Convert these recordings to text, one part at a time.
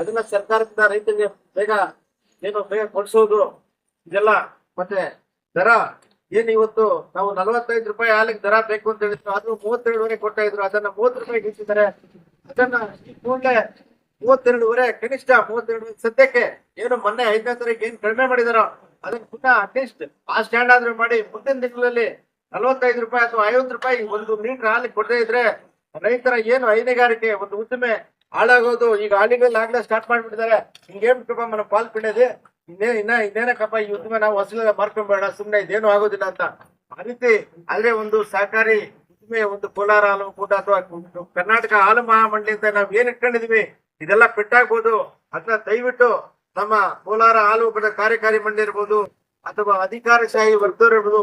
ಅದನ್ನ ಸರ್ಕಾರದಿಂದ ರೈತರಿಗೆ ಬೇಗ, ಏನು ಬೇಗ ಕೊಡಿಸೋದು, ಇದೆಲ್ಲ. ಮತ್ತೆ ದರ, ಏನ್ ಇವತ್ತು ನಾವು ನಲವತ್ತೈದು ರೂಪಾಯಿ ಹಾಲಿಗೆ ದರ ಬೇಕು ಅಂತ ಹೇಳಿದ್ರು ಅದು ಮೂವತ್ತೆರಡುವರೆ ಕೊಡ್ತಾ ಇದ್ರು, ಅದನ್ನ ಮೂವತ್ತು ರೂಪಾಯಿ ಹೆಚ್ಚಿದ್ದಾರೆ ಅದನ್ನ ಕೂಡಲೇ ಮೂವತ್ತೆರಡುವರೆ, ಕನಿಷ್ಠ ಮೂವತ್ತೆರಡು ಸದ್ಯಕ್ಕೆ ಏನು ಮೊನ್ನೆ ಐದನೇ ತಾರೀಕು ಏನ್ ಕಡಿಮೆ ಮಾಡಿದಾರೋ, ಅದನ್ನ ಪುನಃ ಅಟ್ಲೀಸ್ಟ್ ಆ ಸ್ಟ್ಯಾಂಡ್ ಆದ್ರೂ ಮಾಡಿ, ಮುಂದಿನ ದಿನಗಳಲ್ಲಿ ನಲವತ್ತೈದು ರೂಪಾಯಿ ಅಥವಾ ಐವತ್ತು ರೂಪಾಯಿ ಒಂದು ಲೀಟರ್ ಹಾಲಿಗೆ ಕೊಡದೇ ಇದ್ರೆ ರೈತರ ಏನು ಹೈನುಗಾರಿಕೆ, ಒಂದು ಉದ್ದಿಮೆ ಹಾಳಾಗೋದು. ಈಗ ಹಾಲಿನಲ್ಲಿ ಆಗ್ಲೇ ಸ್ಟಾರ್ಟ್ ಮಾಡ್ಬಿಟ್ಟಿದ್ದಾರೆ ಹಿಂಗೇನ್ ಕಪ್ಪ ಮನ ಪಾಲ್ ಪಿಂಡದೆ ಇನ್ನೇ, ಇನ್ನ, ಇನ್ನೇನಕ್ಕಪ್ಪ ಇವತ್ತು ನಾವು ಹೊಸಲ ಮಾರ್ಕೊಂಡ್ಬೇಡ ಸುಮ್ಮನೆ ಇದೇನು ಆಗೋದಿಲ್ಲ ಅಂತ. ಆ ರೀತಿ ಅಲ್ಲೇ ಒಂದು ಸಹಕಾರಿ ಉದ್ದಿಮೆ ಒಂದು ಕೋಲಾರ ಹಾಲು ಕೂಡ ಅಥವಾ ಕರ್ನಾಟಕ ಹಾಲು ಮಹಾಮಂಡಳಿ ಅಂತ ನಾವ್ ಏನ್ ಇಟ್ಕೊಂಡಿದೀವಿ? ಇದೆಲ್ಲ ಪೆಟ್ಟಾಗ್ಬೋದು ಅದನ್ನ ದಯವಿಟ್ಟು ನಮ್ಮ ಕೋಲಾರ ಹಾಲು ಕೂಡ ಕಾರ್ಯಕಾರಿ ಮಂಡಳಿ ಇರ್ಬೋದು, ಅಥವಾ ಅಧಿಕಾರಶಾಹಿ ವರ್ಗದವ್ರು ಇರ್ಬೋದು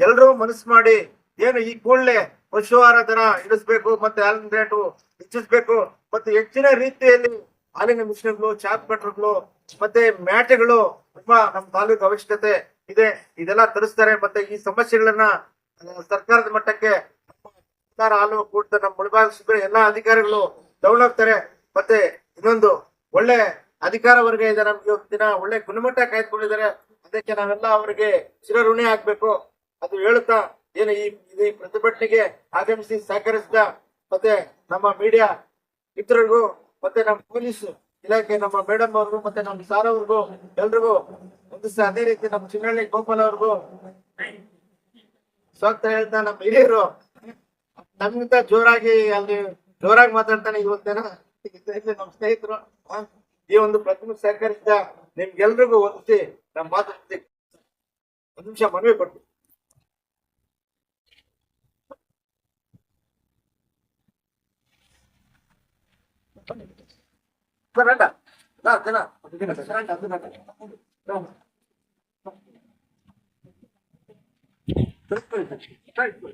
ಎಲ್ಲರೂ ಮನಸ್ಸು ಮಾಡಿ, ಏನು ಈ ಕೂಡಲೇ ಪಶು ಆಹಾರ ದರ ಇಳಿಸ್ಬೇಕು ಮತ್ತೆ ಹಾಲಿನ ರೇಟು ಹೆಚ್ಚಿಸ್ಬೇಕು, ಮತ್ತೆ ಹೆಚ್ಚಿನ ರೀತಿಯಲ್ಲಿ ಹಾಲಿನ ಮಿಷಿನ್ಗಳು ಚಾಪ್ ಕಟ್ರುಗಳು ಮತ್ತೆ ಮ್ಯಾಟ್ಗಳು ತುಂಬಾ ನಮ್ಮ ತಾಲೂಕು ಅವಶ್ಯಕತೆ ಇದೆ. ಇದೆಲ್ಲ ತರಿಸ್ತಾರೆ, ಮತ್ತೆ ಈ ಸಮಸ್ಯೆಗಳನ್ನ ಸರ್ಕಾರದ ಮಟ್ಟಕ್ಕೆ ಹಾಲು ಕೂಡ ನಮ್ಮ ಮುಳಬಾಗ ಶಿಬಿರ ಎಲ್ಲಾ ಅಧಿಕಾರಿಗಳು ತಗೊಂಡೋಗ್ತಾರೆ ಮತ್ತೆ ಇನ್ನೊಂದು ಒಳ್ಳೆ ಅಧಿಕಾರ ವರ್ಗ ಇದೆ ನಮ್ಗೆ ದಿನ, ಒಳ್ಳೆ ಗುಣಮಟ್ಟ ಕಾಯ್ದುಕೊಂಡಿದ್ದಾರೆ. ಅದಕ್ಕೆ ನಾವೆಲ್ಲ ಅವರಿಗೆ ಚಿರಋಣಿ ಆಗ್ಬೇಕು. ಅದು ಹೇಳುತ್ತಾ ಏನು ಈ ಪ್ರತಿಭಟನೆಗೆ ಆಗಮಿಸಿ ಸಹಕರಿಸಿದ ಮತ್ತೆ ನಮ್ಮ ಮೀಡಿಯಾ ಮಿತ್ರರಿಗೂ, ಮತ್ತೆ ನಮ್ಮ ಪೊಲೀಸ್ ಇಲಾಖೆ, ನಮ್ಮ ಮೇಡಮ್ ಅವ್ರಿಗೂ, ಮತ್ತೆ ನಮ್ಮ ಸಾರ್ ಅವ್ರಿಗೂ, ಎಲ್ರಿಗೂ ಒಂದು ಅದೇ ರೀತಿ ನಮ್ಮ ಚಿನ್ನಳ್ಳಿ ಗೋಪಾಲ್ ಅವ್ರಿಗೂ ಸ್ವಾಗತ ಹೇಳ್ತಾ ನಮ್ಮ ಹಿರಿಯರು. ನಮ್ಗಿಂತ ಜೋರಾಗಿ ಅಲ್ಲಿ ಜೋರಾಗಿ ಮಾತಾಡ್ತಾನೆ ಇವತ್ತೇನ ನಮ್ಮ ಸ್ನೇಹಿತರು ಈ ಒಂದು ಪ್ರತಿಮೆ ಸಹಕರಿಸಿದ ನಿಮ್ಗೆಲ್ರಿಗೂ ಒಂದ್ಸಿ ನಮ್ಮ ಮಾತಾಡ್ತೀವಿ ಒಂದು ನಿಮಿಷ ಮನವಿ ಕೊಡ್ತೀನಿ. రండి రండి